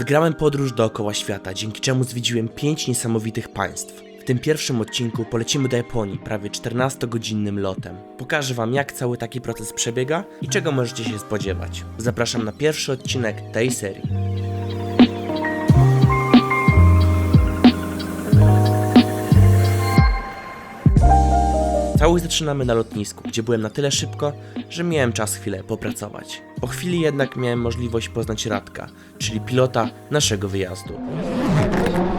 Wygrałem podróż dookoła świata, dzięki czemu zwiedziłem 5 niesamowitych państw. W tym pierwszym odcinku polecimy do Japonii prawie 14-godzinnym lotem. Pokażę Wam, jak cały taki proces przebiega i czego możecie się spodziewać. Zapraszam na pierwszy odcinek tej serii. Całość zaczynamy na lotnisku, gdzie byłem na tyle szybko, że miałem czas chwilę popracować. Po chwili jednak miałem możliwość poznać Radka, czyli pilota naszego wyjazdu.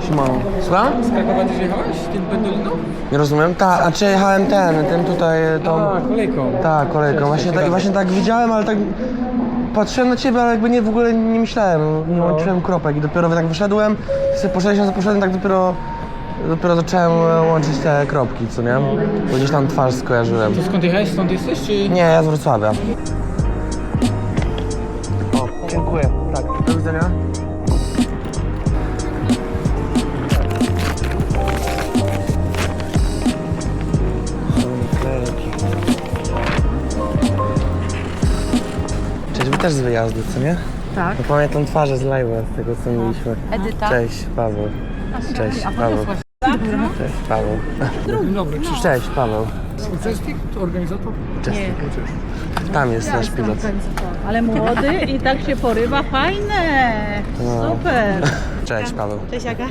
Siemano. Słucham? Z Krakowa też jechałeś? Tym pendoliną? Nie rozumiem. Tak, a czy jechałem ten, ten tutaj, tą... A, kolejką. Tak, kolejką. Właśnie tak, właśnie tak widziałem, ale tak... Patrzyłem na ciebie, ale jakby nie, w ogóle nie myślałem, nie łączyłem kropek i dopiero tak wyszedłem, sobie poszedłem, poszedłem, tak dopiero... Dopiero zacząłem e, łączyć te kropki, co nie? Bo gdzieś tam twarz skojarzyłem. To skąd jechałeś? Stąd jesteś, czy... Nie, ja z Wrocławia. O, dziękuję. Tak, do widzenia. Cześć, wy też z wyjazdu, co nie? Tak. No pamiętam twarze z live'a, z tego co mieliśmy. Edyta. Cześć, Paweł. Cześć, Paweł. Cześć, Paweł. Dzień dobry, Krzysztof. Cześć, Paweł. Uczestnik, to organizator? Nie, Tam jest nasz pilot. ale młody i tak się porywa, fajne. Super. Cześć, Paweł. Cześć Aga.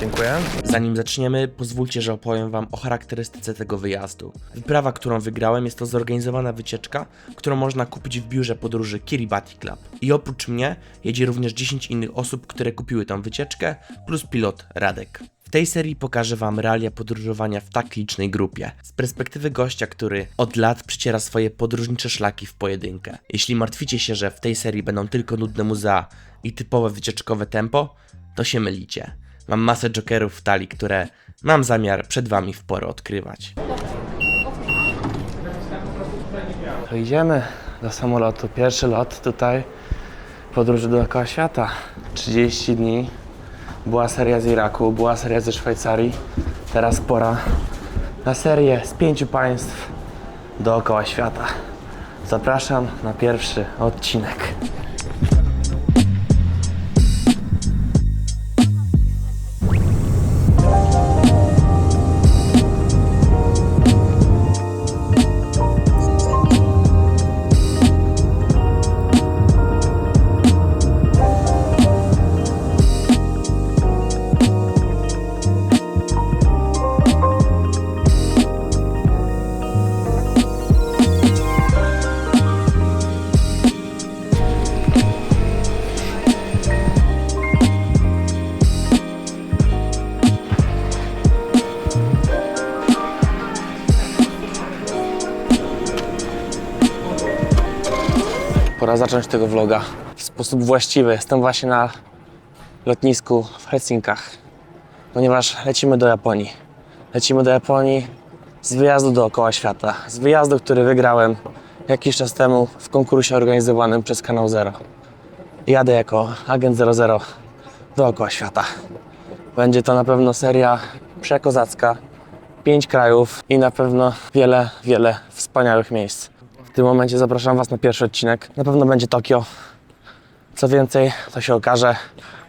Dziękuję. Zanim zaczniemy, pozwólcie, że opowiem Wam o charakterystyce tego wyjazdu. Wyprawa, którą wygrałem, jest to zorganizowana wycieczka, którą można kupić w biurze podróży Kiribati Club. I oprócz mnie jedzie również 10 innych osób, które kupiły tą wycieczkę, plus pilot Radek. W tej serii pokażę Wam realia podróżowania w tak licznej grupie, z perspektywy gościa, który od lat przeciera swoje podróżnicze szlaki w pojedynkę. Jeśli martwicie się, że w tej serii będą tylko nudne muzea i typowe wycieczkowe tempo, to się mylicie. Mam masę jokerów w talii, które mam zamiar przed Wami w porę odkrywać. To idziemy do samolotu. Pierwszy lot tutaj, podróży dookoła świata. 30 dni. Była seria z Iraku, była seria ze Szwajcarii. Teraz pora na serię z pięciu państw dookoła świata. Zapraszam na pierwszy odcinek. Pora zacząć tego vloga w sposób właściwy. Jestem właśnie na lotnisku w Helsinkach, ponieważ lecimy do Japonii. Lecimy do Japonii z wyjazdu dookoła świata. Z wyjazdu, który wygrałem jakiś czas temu w konkursie organizowanym przez Kanał Zero. Jadę jako agent 00 dookoła świata. Będzie to na pewno seria przekozacka, pięć krajów i na pewno wiele, wiele wspaniałych miejsc. Tym momencie zapraszam Was na pierwszy odcinek. Na pewno będzie Tokio. Co więcej, to się okaże,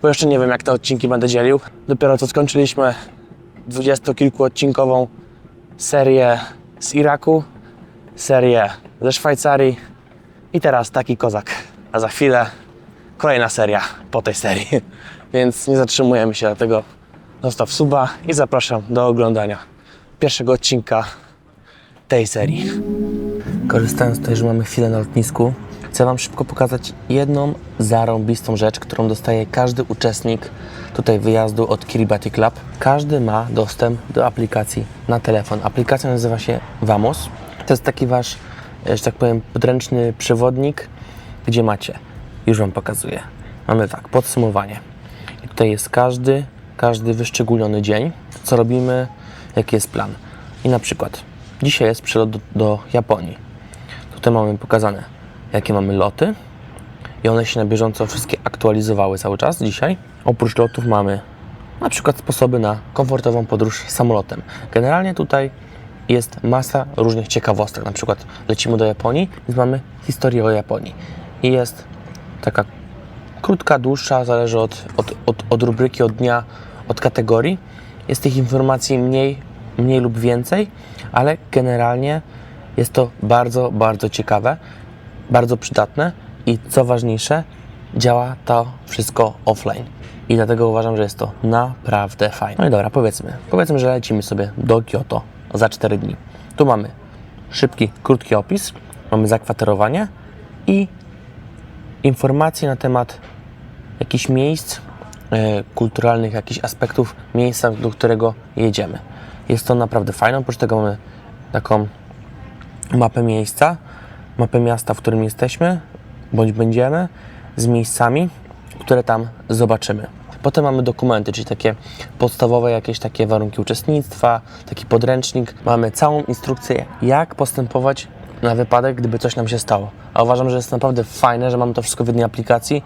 bo jeszcze nie wiem, jak te odcinki będę dzielił. Dopiero co skończyliśmy dwudziestokilkuodcinkową serię z Iraku, serię ze Szwajcarii i teraz taki kozak. A za chwilę kolejna seria po tej serii. Więc nie zatrzymujemy się, dlatego zostaw suba i zapraszam do oglądania pierwszego odcinka tej serii. Korzystając tutaj, że mamy chwilę na lotnisku, chcę Wam szybko pokazać jedną zarąbistą rzecz, którą dostaje każdy uczestnik tutaj wyjazdu od Kiribati Club. Każdy ma dostęp do aplikacji na telefon. Aplikacja nazywa się Vamos. To jest taki Wasz, e, że tak powiem, podręczny przewodnik, gdzie macie, już Wam pokazuję. Mamy tak, podsumowanie. I tutaj jest każdy, każdy wyszczególniony dzień, co robimy, jaki jest plan. I na przykład dzisiaj jest przelot do, do Japonii. Tutaj mamy pokazane, jakie mamy loty i one się na bieżąco wszystkie aktualizowały cały czas dzisiaj. Oprócz lotów mamy na przykład sposoby na komfortową podróż samolotem. Generalnie tutaj jest masa różnych ciekawostek. Na przykład lecimy do Japonii, więc mamy historię o Japonii. I jest taka krótka, dłuższa, zależy od, od, od, od rubryki, od dnia, od kategorii. Jest tych informacji mniej, mniej lub więcej, ale generalnie jest to bardzo, bardzo ciekawe, bardzo przydatne i co ważniejsze, działa to wszystko offline. I dlatego uważam, że jest to naprawdę fajne. No i dobra, powiedzmy. Powiedzmy, że lecimy sobie do Kyoto za 4 dni. Tu mamy szybki, krótki opis, mamy zakwaterowanie i informacje na temat jakichś miejsc e, kulturalnych, jakichś aspektów miejsca, do którego jedziemy. Jest to naprawdę fajne. Oprócz tego mamy taką mapę miejsca, mapę miasta, w którym jesteśmy, bądź będziemy, z miejscami, które tam zobaczymy. Potem mamy dokumenty, czyli takie podstawowe jakieś takie warunki uczestnictwa, taki podręcznik. Mamy całą instrukcję, jak postępować na wypadek, gdyby coś nam się stało. A uważam, że jest naprawdę fajne, że mamy to wszystko w jednej aplikacji,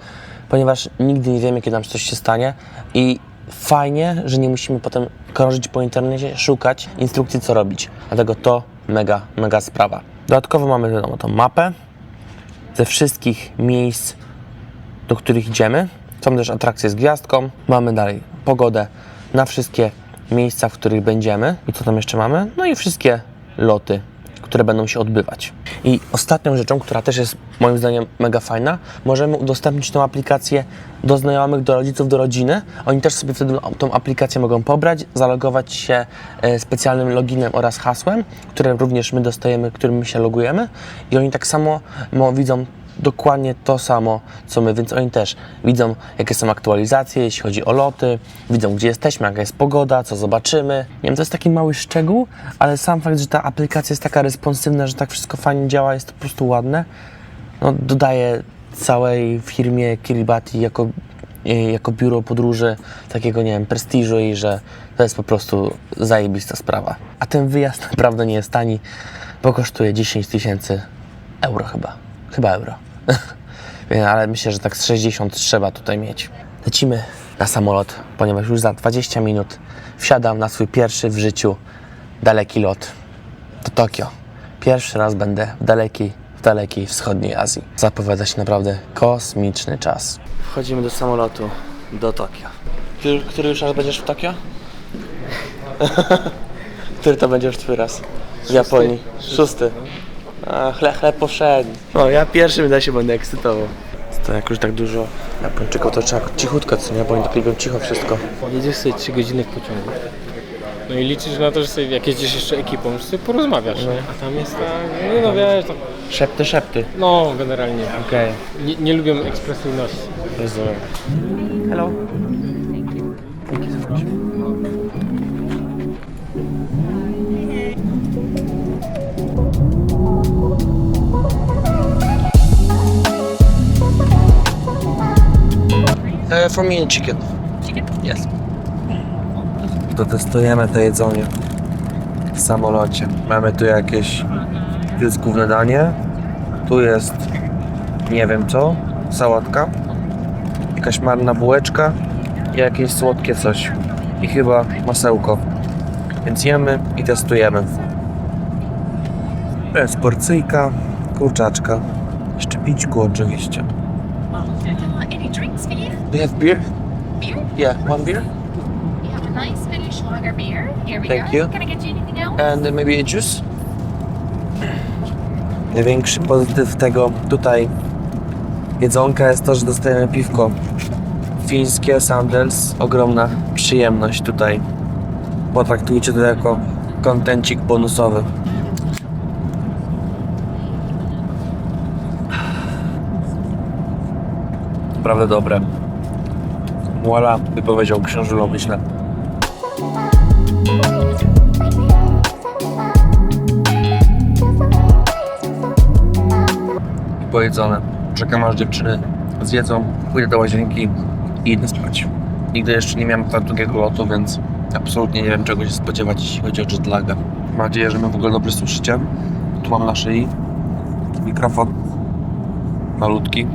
ponieważ nigdy nie wiemy, kiedy nam coś się stanie i fajnie, że nie musimy potem krążyć po internecie, szukać instrukcji, co robić. Dlatego to mega, mega sprawa. Dodatkowo mamy wiadomo, tą mapę ze wszystkich miejsc, do których idziemy. Są też atrakcje z gwiazdką. Mamy dalej pogodę na wszystkie miejsca, w których będziemy. I co tam jeszcze mamy? No i wszystkie loty, które będą się odbywać. I ostatnią rzeczą, która też jest moim zdaniem mega fajna, możemy udostępnić tą aplikację do znajomych, do rodziców, do rodziny. Oni też sobie wtedy tą aplikację mogą pobrać, zalogować się e, specjalnym loginem oraz hasłem, które również my dostajemy, którym my się logujemy. I oni tak samo mo, widzą dokładnie to samo, co my, więc oni też widzą, jakie są aktualizacje, jeśli chodzi o loty, widzą, gdzie jesteśmy, jaka jest pogoda, co zobaczymy. Nie wiem, to jest taki mały szczegół, ale sam fakt, że ta aplikacja jest taka responsywna, że tak wszystko fajnie działa, jest to po prostu ładne, no, dodaje całej firmie Kiribati jako, e, jako biuro podróży takiego, nie wiem, prestiżu i że to jest po prostu zajebista sprawa. A ten wyjazd naprawdę nie jest tani, bo kosztuje 10 tysięcy euro chyba. Chyba euro. Ale myślę, że tak z 60 trzeba tutaj mieć. Lecimy na samolot, ponieważ już za 20 minut wsiadam na swój pierwszy w życiu daleki lot do Tokio. Pierwszy raz będę w dalekiej, w dalekiej wschodniej Azji. Zapowiada się naprawdę kosmiczny czas. Wchodzimy do samolotu do Tokio. Który, który już raz będziesz w Tokio? który to będziesz twój raz? W Japonii. Szósty. A, chleb, chleb powszedni. No, ja pierwszy wydaje się będę ekscytował. To jak już tak dużo Japończyków, to trzeba cichutko, co nie? Bo oni tak lubią cicho wszystko. Jedziesz sobie 3 godziny w pociągu. No i liczysz na to, że sobie, jak jedziesz jeszcze ekipą, że sobie porozmawiasz, nie? A tam jest tak, nie no wiesz, to, Szepty, szepty. no generalnie. Okej. Nie, nie lubią ekspresyjności. Rozumiem. Hello. Uh, for me chicken. Chicken? Yes. To testujemy to jedzenie w samolocie. Mamy tu jakieś tu jest główne danie. Tu jest nie wiem co, sałatka jakaś marna bułeczka i jakieś słodkie coś. I chyba masełko. Więc jemy i testujemy. To jest porcyjka, kurczaczka. Jeszcze pićku oczywiście. Any drinks for you? Do you have beer? Beer? Yeah, one beer. You have a nice Finnish lager beer. Here we Thank go. you. Can I get you anything else? And maybe a juice? Największy pozytyw tego tutaj jedzonka jest to, że dostajemy piwko. Fińskie Sandels, ogromna przyjemność tutaj. Potraktujcie to jako kontencik bonusowy. Naprawdę dobre. Muala by powiedział książulo, myślę. pojedzone. Czekam aż dziewczyny zjedzą, pójdę do łazienki i idę spać. Nigdy jeszcze nie miałem tak długiego lotu, więc absolutnie nie wiem czego się spodziewać, jeśli chodzi o jetlaga. Mam nadzieję, że mnie w ogóle dobrze słyszycie. Tu mam na szyi mikrofon malutki,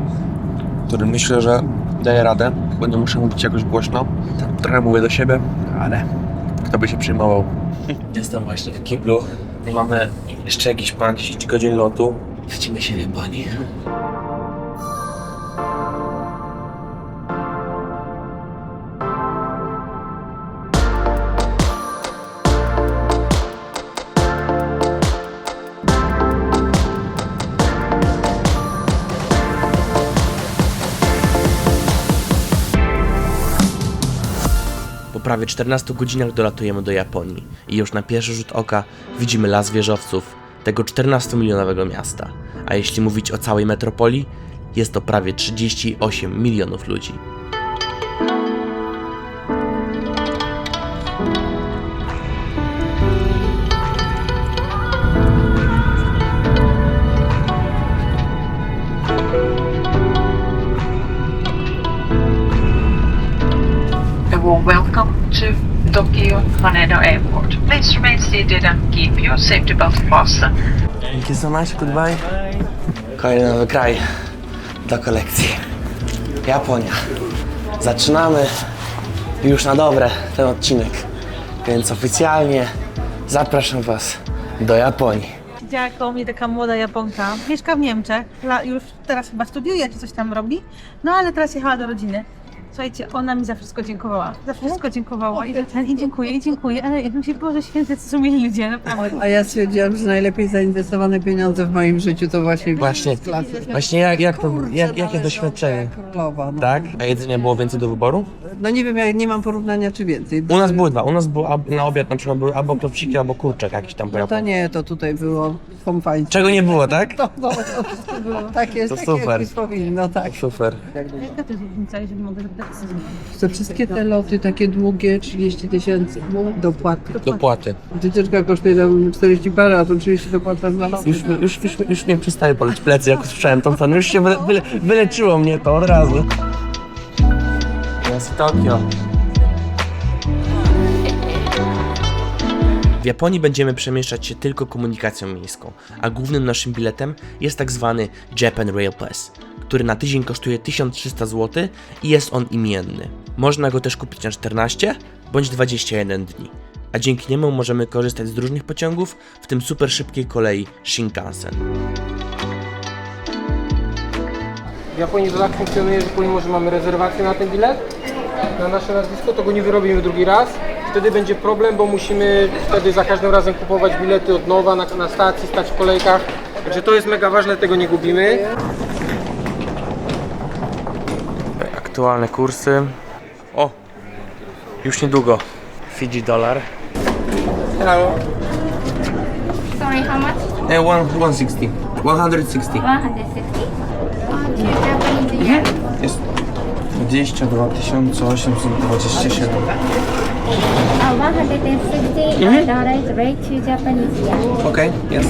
który myślę, że daje radę, nie muszę mówić jakoś głośno. Trochę mówię do siebie, ale kto by się przejmował. Jestem właśnie w kiblu. Mamy jeszcze jakieś ponad 10 godzin lotu. Widzimy się w Japonii. Prawie 14 godzinach dolatujemy do Japonii i już na pierwszy rzut oka widzimy las wieżowców tego 14-milionowego miasta. A jeśli mówić o całej metropolii, jest to prawie 38 milionów ludzi. Warm welcome to Tokyo Haneda Airport. Please remain seated and keep your safety belt fastened. Thank you so much, goodbye. Kolejny nowy kraj do kolekcji. Japonia. Zaczynamy już na dobre ten odcinek, więc oficjalnie zapraszam Was do Japonii. Koło mnie taka młoda Japonka. Mieszka w Niemczech. La- Już teraz chyba studiuje, czy coś tam robi. No ale teraz jechała do rodziny. Słuchajcie, ona mi za wszystko dziękowała. Za wszystko dziękowała. I, za ten, i dziękuję, i dziękuję. Ale jak mi się Boże święty, co są mieli ludzie, naprawdę. A ja stwierdziłam, że najlepiej zainwestowane pieniądze w moim życiu to właśnie Właśnie, klasy. właśnie jak, jak to, jak, jakie doświadczenie? Królowa, no. Tak? A jedzenia było więcej do wyboru? No nie wiem, ja nie mam porównania czy więcej. U nas były dwa. U nas było ab- na obiad na przykład były albo klopsiki, albo kurczak jakiś tam No to nie, to tutaj było pompańcze. Czego nie było, tak? No, no, to wszystko było. Tak jest, To tak super. jak powinno, tak. Super. Jaka to jest różnica, jeżeli mogę zapytać? Te wszystkie te loty takie długie, 30 tysięcy dopłaty. Dopłaty. Wycieczka kosztuje tam 40 parę, a to 30 dopłata za lot. Już, już, już, już mnie przestaje boleć plecy, jak usłyszałem tą cenę. Już się wyle, wyle, wyleczyło mnie to od razu. Jest Tokio. W Japonii będziemy przemieszczać się tylko komunikacją miejską, a głównym naszym biletem jest tak zwany Japan Rail Pass, który na tydzień kosztuje 1300 zł i jest on imienny. Można go też kupić na 14 bądź 21 dni, a dzięki niemu możemy korzystać z różnych pociągów, w tym super szybkiej kolei Shinkansen. W Japonii to tak funkcjonuje, że pomimo, że mamy rezerwację na ten bilet, na nasze nazwisko, to go nie wyrobimy drugi raz. Wtedy będzie problem, bo musimy wtedy za każdym razem kupować bilety od nowa na, na stacji, stać w kolejkach. Także to jest mega ważne, tego nie gubimy. Aktualne kursy. O! Już niedługo. Fiji dolar. Hello. Sorry, how much? Eh, one, 160. 160. 160. Yen. Jest 22 827. Uh, 160 dollar is rate to Japanese yen. Okay, yes.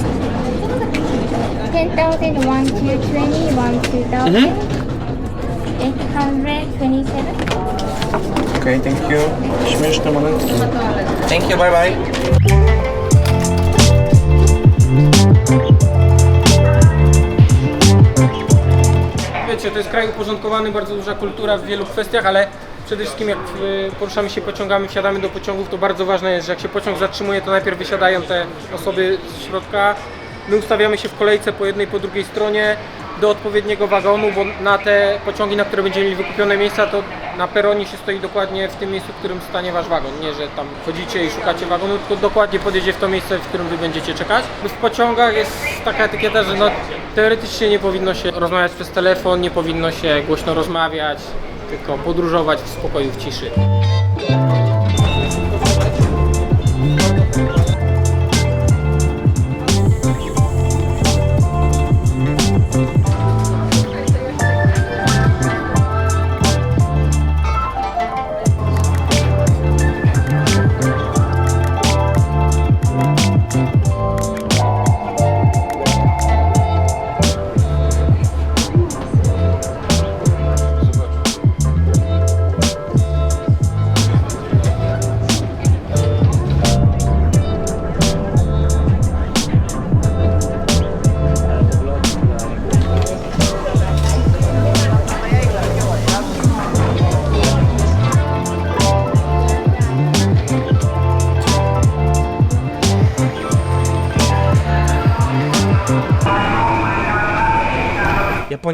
10,000, 1 to 20, 1 to 1000. 827. Okay, thank you. Śmieszny moment. Thank you, bye bye. Wiecie, to jest kraj uporządkowany, bardzo duża kultura w wielu kwestiach, ale przede wszystkim jak y, poruszamy się pociągami, wsiadamy do pociągów, to bardzo ważne jest, że jak się pociąg zatrzymuje, to najpierw wysiadają te osoby z środka. My ustawiamy się w kolejce po jednej, po drugiej stronie do odpowiedniego wagonu, bo na te pociągi, na które będziemy mieli wykupione miejsca, to na peronie się stoi dokładnie w tym miejscu, w którym stanie wasz wagon. Nie, że tam chodzicie i szukacie wagonu, tylko dokładnie podjedzie w to miejsce, w którym wy będziecie czekać. W pociągach jest taka etykieta, że no, teoretycznie nie powinno się rozmawiać przez telefon, nie powinno się głośno rozmawiać, tylko podróżować w spokoju, w ciszy.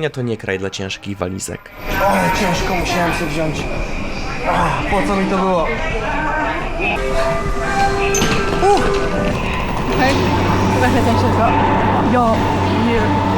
Japonia to nie kraj dla ciężkich walizek. O, ciężko musiałem się wziąć. Ach, po co mi to było? Trochę ciężko. Jo, nie.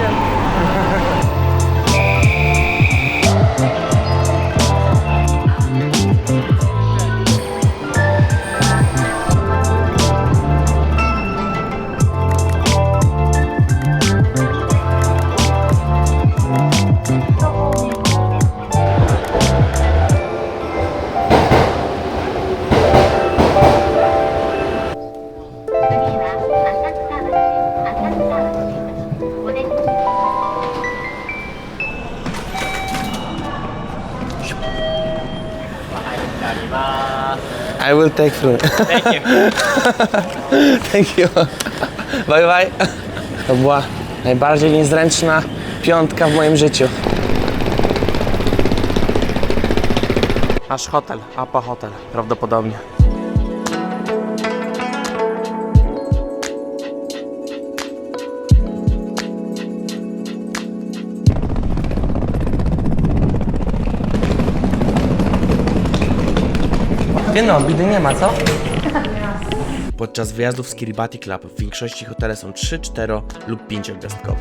Will take fruit. Thank you. Thank you. Bye bye. To była najbardziej niezręczna piątka w moim życiu. Aż hotel, Apa Hotel, prawdopodobnie. Ty no, bidy nie ma, co? Podczas wyjazdów z Kiribati Club w większości hotele są 3, 4 lub 5 gwiazdkowe.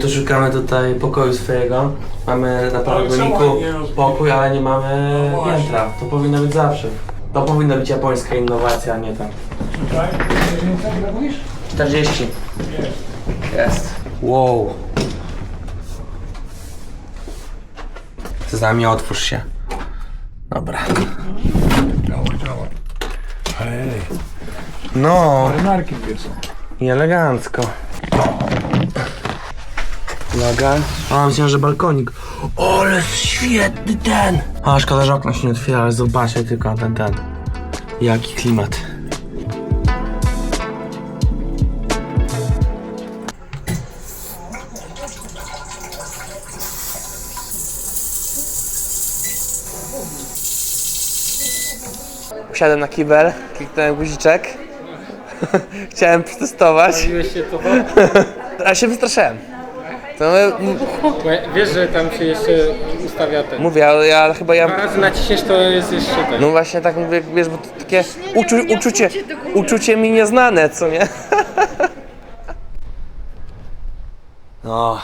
Tu szukamy tutaj pokoju swojego. Mamy na paragoniku pokój, ale nie mamy piętra. To powinno być zawsze. To powinna być japońska innowacja, a nie tam. 40. Jest. Wow. Zami otwórz się. Dobra. No. I elegancko. Uwaga. O, myślałem, że balkonik. O, ale świetny ten! A, szkoda, że okno się nie otwiera, ale zobaczcie tylko ten, ten. Jaki klimat. Usiadłem na kibel, kliknąłem guziczek. Chciałem przetestować, Bawiłeś się to, ale się wystraszyłem. To bo wiesz, że tam się jeszcze ustawia ten. mówię, ale ja chyba ja... Dwa razy naciśniesz, to jest jeszcze ten. No właśnie tak mówię, wiesz, bo to takie uczu, uczucie, uczucie mi nieznane, co nie? No,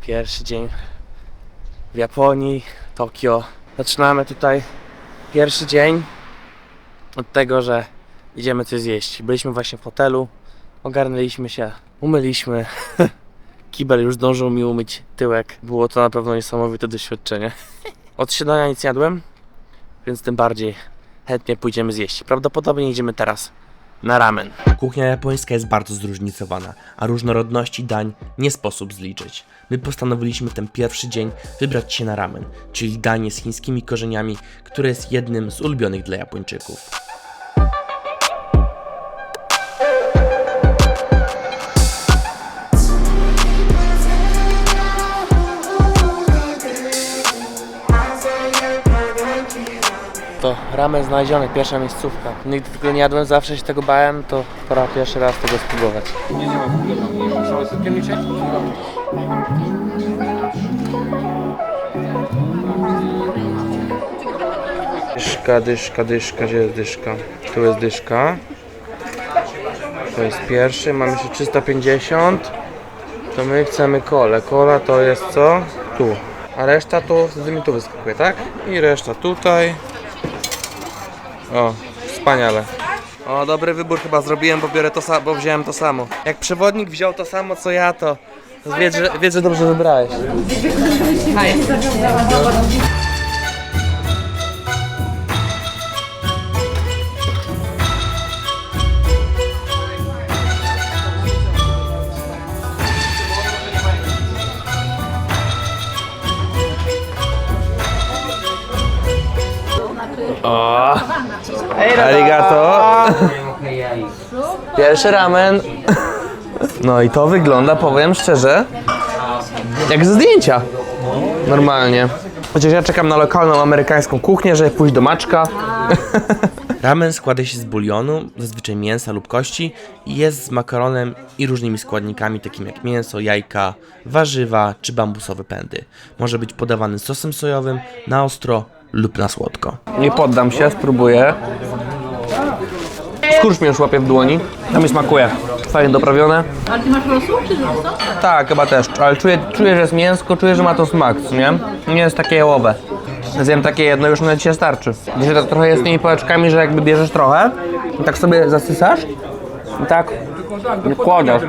pierwszy dzień w Japonii, Tokio. Zaczynamy tutaj pierwszy dzień od tego, że idziemy coś zjeść. Byliśmy właśnie w hotelu, ogarnęliśmy się, umyliśmy. Kibel już zdążył mi umyć tyłek. Było to na pewno niesamowite doświadczenie. Od śniadania nic nie jadłem, więc tym bardziej chętnie pójdziemy zjeść. Prawdopodobnie idziemy teraz na ramen. Kuchnia japońska jest bardzo zróżnicowana, a różnorodności dań nie sposób zliczyć. My postanowiliśmy ten pierwszy dzień wybrać się na ramen, czyli danie z chińskimi korzeniami, które jest jednym z ulubionych dla Japończyków. To ramen znaleziony, pierwsza miejscówka. Nigdy tego nie jadłem, zawsze się tego bałem, to pora pierwszy raz tego spróbować. Dyszka, dyszka, dyszka, gdzie jest dyszka? Tu jest dyszka. To jest pierwszy, mamy jeszcze 350. To my chcemy kole. Kola to jest co? Tu. A reszta to wtedy mi tu wyskakuje, tak? I reszta tutaj. O, wspaniale. O, dobry wybór chyba zrobiłem, bo biorę to bo wziąłem to samo. Jak przewodnik wziął to samo co ja, to wiedz, że, wiedz, że dobrze wybrałeś. O, arigato. Pierwszy ramen. No i to wygląda, powiem szczerze, jak ze zdjęcia. Normalnie. Chociaż ja czekam na lokalną amerykańską kuchnię, żeby pójść do maczka. Ramen składa się z bulionu, zazwyczaj mięsa lub kości i jest z makaronem i różnymi składnikami takimi jak mięso, jajka, warzywa czy bambusowe pędy. Może być podawany sosem sojowym, na ostro lub na słodko. Nie poddam się, spróbuję. Skurcz mnie już łapie w dłoni. To mi smakuje. Fajnie doprawione. Ale ty masz rosół czy rosół? Tak, chyba też. Ale czuję, czuję, że jest mięsko, czuję, że ma to smak, co nie? Nie jest takie jałowe. Zjem takie jedno, już na dzisiaj starczy. Dzisiaj to trochę jest z tymi pałeczkami, że jakby bierzesz trochę i tak sobie zasysasz i tak kładziesz.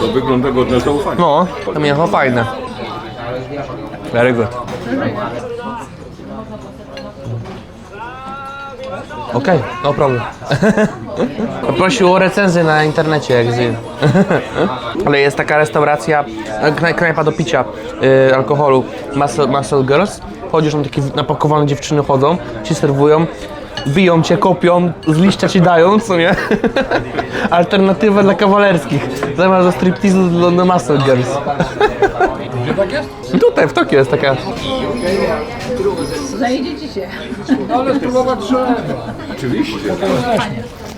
To wygląda godne zaufania. No, to mięcho fajne. Very good. Okej, no problem. Prosił o recenzję na internecie, jak zje. Ale jest taka restauracja, e, kna- knajpa do picia y, alkoholu, Muscle, Muscle Girls. Chodzisz, tam takie napakowane dziewczyny chodzą, ci serwują, biją cię, kopią, z liścia ci dają, co nie? Alternatywa dla kawalerskich. Zamiast do stripteasu do, do Muscle Girls. Gdzie tak jest? Tutaj, w Tokio jest taka. Oczywiście.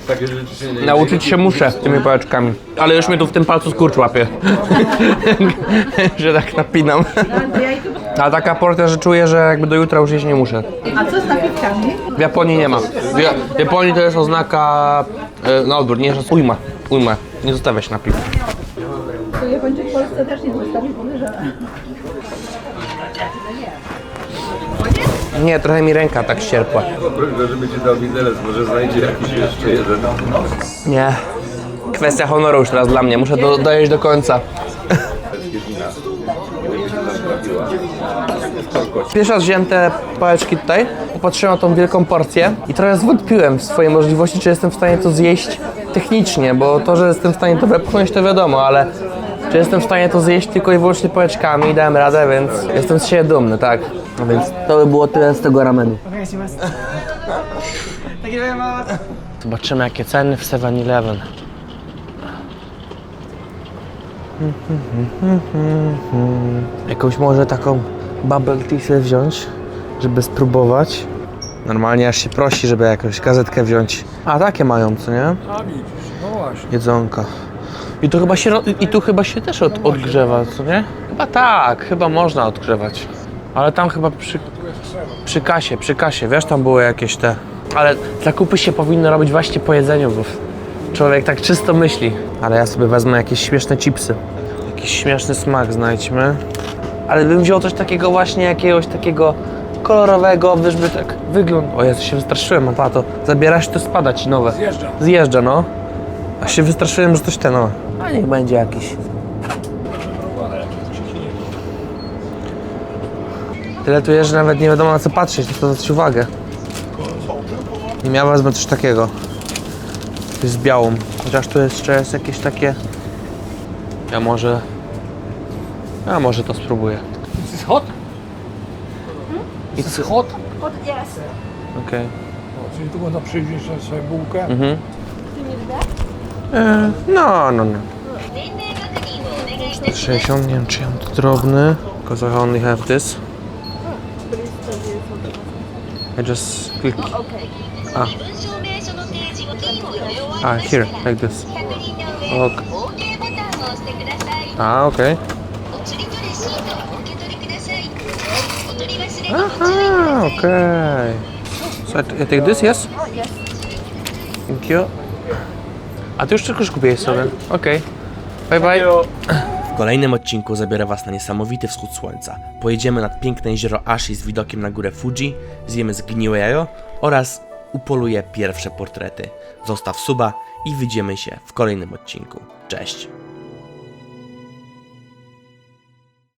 Takie rzeczy się nie Nauczyć się muszę tymi pałeczkami. Ale już mnie tu w tym palcu skurcz łapie. że tak napinam. A taka porcja, że czuję, że jakby do jutra już jeść nie muszę. A co z napiwkami? W Japonii nie ma. W, ja w Japonii to jest oznaka e, na odwrót, nie, że jest ujma. Ujma. Nie zostawia się napiwu. To Japończyk w Polsce też nie zostawi. Nie, trochę mi ręka tak ścierpła. Prośba, żeby ci dał widelec, może znajdzie jakiś jeszcze jeden. Nie. Kwestia honoru już teraz dla mnie. Muszę do, dojeść do końca. Pierwszy raz wziąłem te pałeczki tutaj, popatrzyłem na tą wielką porcję i trochę zwątpiłem w swoje możliwości, czy jestem w stanie to zjeść technicznie, bo to, że jestem w stanie to wepchnąć, to wiadomo, ale czy jestem w stanie to zjeść tylko i wyłącznie pałeczkami i dałem radę, więc jestem z siebie dumny, tak. No więc to by było tyle z tego ramenu. Zobaczymy jakie ceny w 7-Eleven. Jakąś może taką bubble tea sobie wziąć, żeby spróbować. Normalnie aż się prosi, żeby jakąś gazetkę wziąć. A takie mają, co nie? Jedzonka. I tu chyba się, ro- i tu chyba się też od, odgrzewa, co nie? Chyba tak, chyba można odgrzewać. Ale tam chyba przy, przy kasie, przy kasie, wiesz, tam były jakieś te... Ale zakupy się powinno robić właśnie po jedzeniu, bo człowiek tak czysto myśli. Ale ja sobie wezmę jakieś śmieszne chipsy. Jakiś śmieszny smak znajdźmy. Ale bym wziął coś takiego właśnie, jakiegoś takiego kolorowego, wiesz, by tak wygląd... O Jezu, się wystraszyłem, a to zabiera się, to spada ci nowe. Zjeżdża. Zjeżdża, no. A się wystraszyłem, że coś ten, no. A niech będzie jakiś. Tyle tu jest, że nawet nie wiadomo na co patrzeć, na co zwrócić uwagę. I ja wezmę coś takiego. To jest z białą. Chociaż tu jeszcze jest jakieś takie... Ja może... Ja może to spróbuję. It's hot? Hot? Okej. Czyli tu można przyjść sobie bułkę. Mhm. E, no, no, no. 60, nie wiem czy ja mam to drobny. Because I only have this. I just click. Ah. Ah, here, like this. Okay. Ah, okay. Aha, okay. So I, I take this, yes? Thank you. A ty już tylko kupiłeś sobie. Okej. Bye bye. W kolejnym odcinku zabiorę Was na niesamowity wschód słońca. Pojedziemy nad piękne jezioro Ashi z widokiem na górę Fuji, zjemy zgniłe jajo oraz upoluję pierwsze portrety. Zostaw suba i widzimy się w kolejnym odcinku. Cześć!